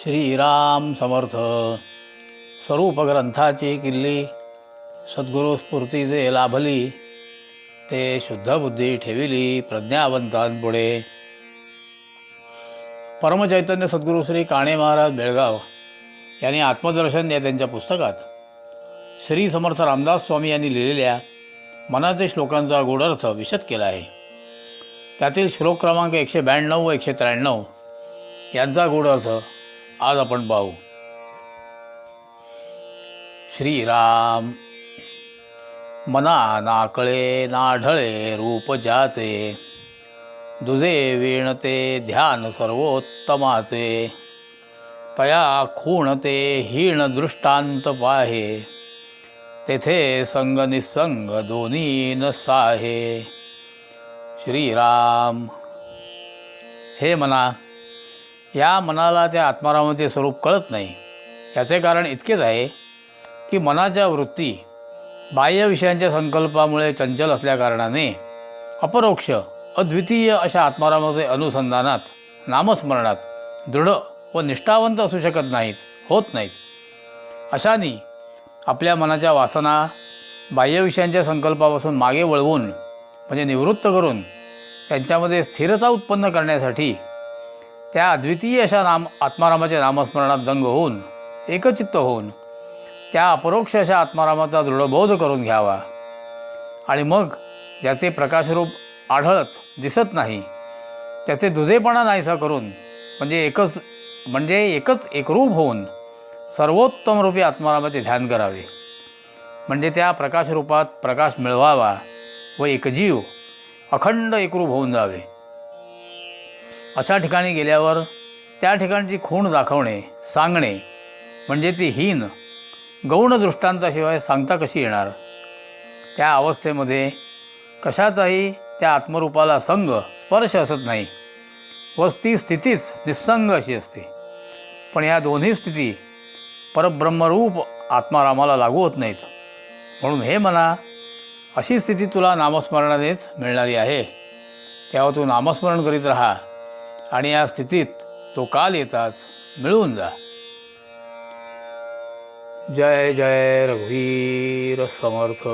श्रीराम समर्थ. स्वरूप ग्रंथाची किल्ली सद्गुरू स्फूर्ती लाभली ते शुद्ध बुद्धी ठेविली प्रज्ञावंतांपुढे परमचैतन्य सद्गुरू श्री काणे महाराज बेळगाव यांनी आत्मदर्शन या त्यांच्या पुस्तकात. श्री समर्थ रामदास स्वामी यांनी लिहिलेल्या मनाचे श्लोकांचा गूढर्थ विशद केला आहे. त्यातील श्लोक क्रमांक एकशे ब्याण्णव व एकशे त्र्याण्णव यांचा गूढर्थ आज आपण पाहू. श्रीराम मना नाकळे नाढळे रूप जाते. दुजे विणते ध्यान सर्वोत्तमाचे. तया खूणते हीण दृष्टांत पाहे. तेथे संग निसंग दोन्ही न साहे श्रीराम हे मना या मनाला त्या आत्मारामाचे स्वरूप कळत नाही. याचे कारण इतकेच आहे की मनाच्या वृत्ती बाह्य विषयांच्या संकल्पामुळे चंचल असल्याकारणाने अपरोक्ष अद्वितीय अशा आत्मारामाचे अनुसंधानात नामस्मरणात दृढ व निष्ठावंत असू शकत नाहीत होत नाहीत. अशानी आपल्या मनाच्या वासना बाह्य विषयांच्या संकल्पापासून मागे वळवून म्हणजे निवृत्त करून त्यांच्यामध्ये स्थिरता उत्पन्न करण्यासाठी त्या अद्वितीय अशा नाम आत्मारामाच्या नामस्मरणात दंग होऊन एकचित्त होऊन त्या अपरोक्ष अशा आत्मारामाचा दृढबोध करून घ्यावा. आणि मग ज्याचे प्रकाशरूप आढळत दिसत नाही त्याचे दुधेपणा नाहीसा करून म्हणजे एकच म्हणजे एकच एकरूप होऊन सर्वोत्तम रूपी आत्मारामाचे ध्यान करावे. म्हणजे त्या प्रकाशरूपात प्रकाश मिळवावा व एकजीव अखंड एकरूप होऊन जावे. अशा ठिकाणी गेल्यावर त्या ठिकाणची खूण दाखवणे सांगणे म्हणजे ती हीन गौण दृष्टांताशिवाय सांगता कशी येणार? त्या अवस्थेमध्ये कशाचाही त्या आत्मरूपाला संग स्पर्श असत नाही. व ती स्थितीच निस्संग अशी असते. पण या दोन्ही स्थिती परब्रह्मरूप आत्मारामाला लागू होत नाहीत. म्हणून हे म्हणा अशी स्थिती तुला नामस्मरणानेच मिळणारी आहे. तेव्हा तू नामस्मरण करीत राहा. आणि या स्थितीत तो काल येतात मिळून जा. जय जय रघुवीर समर्थ.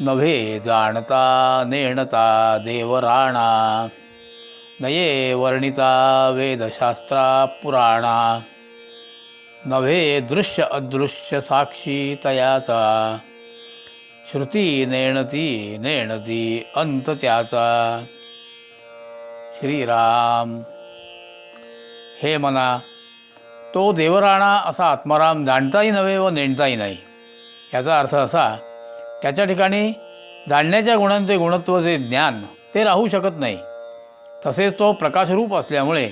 नव्हे जाणता नेणता देवराणा नये वर्णिता वेदशास्त्रा पुराणा. नव्हे दृश्य अदृश्य साक्षी तयाचा श्रुती नेणती नेणती अंत त्याचा. श्रीराम हे मना तो देवराणा असा आत्माराम जाणताही नव्हे व नेणताही नाही. याचा अर्थ असा त्याच्या ठिकाणी जाणण्याच्या गुणांचे गुणत्व जे ज्ञान ते राहू शकत नाही. तसेच तो प्रकाशरूप असल्यामुळे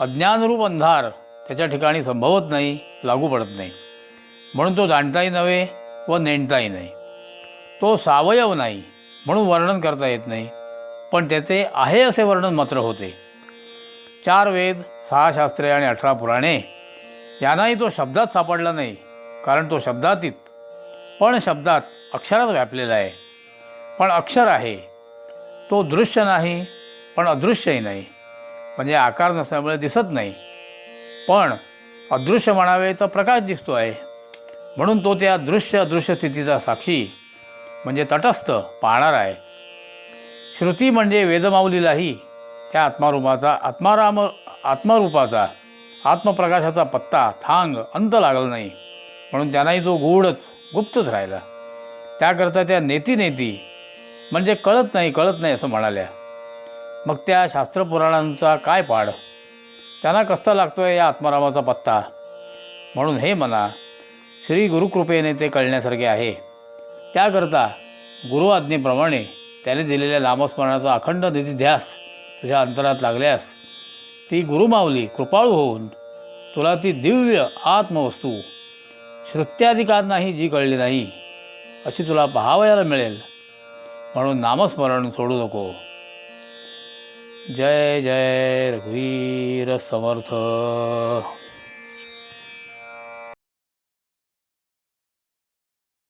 अज्ञानरूप अंधार त्याच्या ठिकाणी संभवत नाही लागू पडत नाही. म्हणून तो जाणताही नव्हे व नेणताही नाही. तो सावयव नाही म्हणून वर्णन करता येत नाही. पण त्याचे आहे असे वर्णन मात्र होते. चार वेद सहा शास्त्रे आणि अठरा पुराणे यांनाही तो शब्दात सापडला नाही कारण तो शब्दातीत पण शब्दात अक्षरात व्यापलेला आहे. पण अक्षर आहे. तो दृश्य नाही पण अदृश्यही नाही. म्हणजे आकार नसल्यामुळे दिसत नाही. पण अदृश्य म्हणावे तर प्रकाश दिसतो आहे म्हणून तो त्या दृश्य अदृश्य स्थितीचा साक्षी म्हणजे तटस्थ पाहणार आहे. श्रुती म्हणजे वेदमाऊलीलाही त्या आत्मारूपाचा आत्माराम आत्मरूपाचा आत्मप्रकाशाचा पत्ता थांग अंत लागला नाही. म्हणून त्यांनाही तो गूढच गुप्तच राहिला. त्याकरता त्या नेती नेती म्हणजे कळत नाही कळत नाही असं म्हणाल्या. मग त्या शास्त्रपुराणांचा काय पाड? त्यांना कसा लागतो आहे या आत्मारामाचा पत्ता? म्हणून हे म्हणा श्री गुरुकृपेने ते कळण्यासारखे आहे. त्याकरता गुरु आज्ञेप्रमाणे त्याने दिलेल्या नामस्मरणाचा अखंड निधी ध्यास तुझ्या अंतरात लागल्यास ती गुरुमावली कृपाळू होऊन तुला ती दिव्य आत्मवस्तू श्रुत्याधिकांनाही जी कळली नाही अशी तुला पाहावयाला मिळेल. म्हणून नामस्मरण सोडू नको. जय जय रघुवीर समर्थ.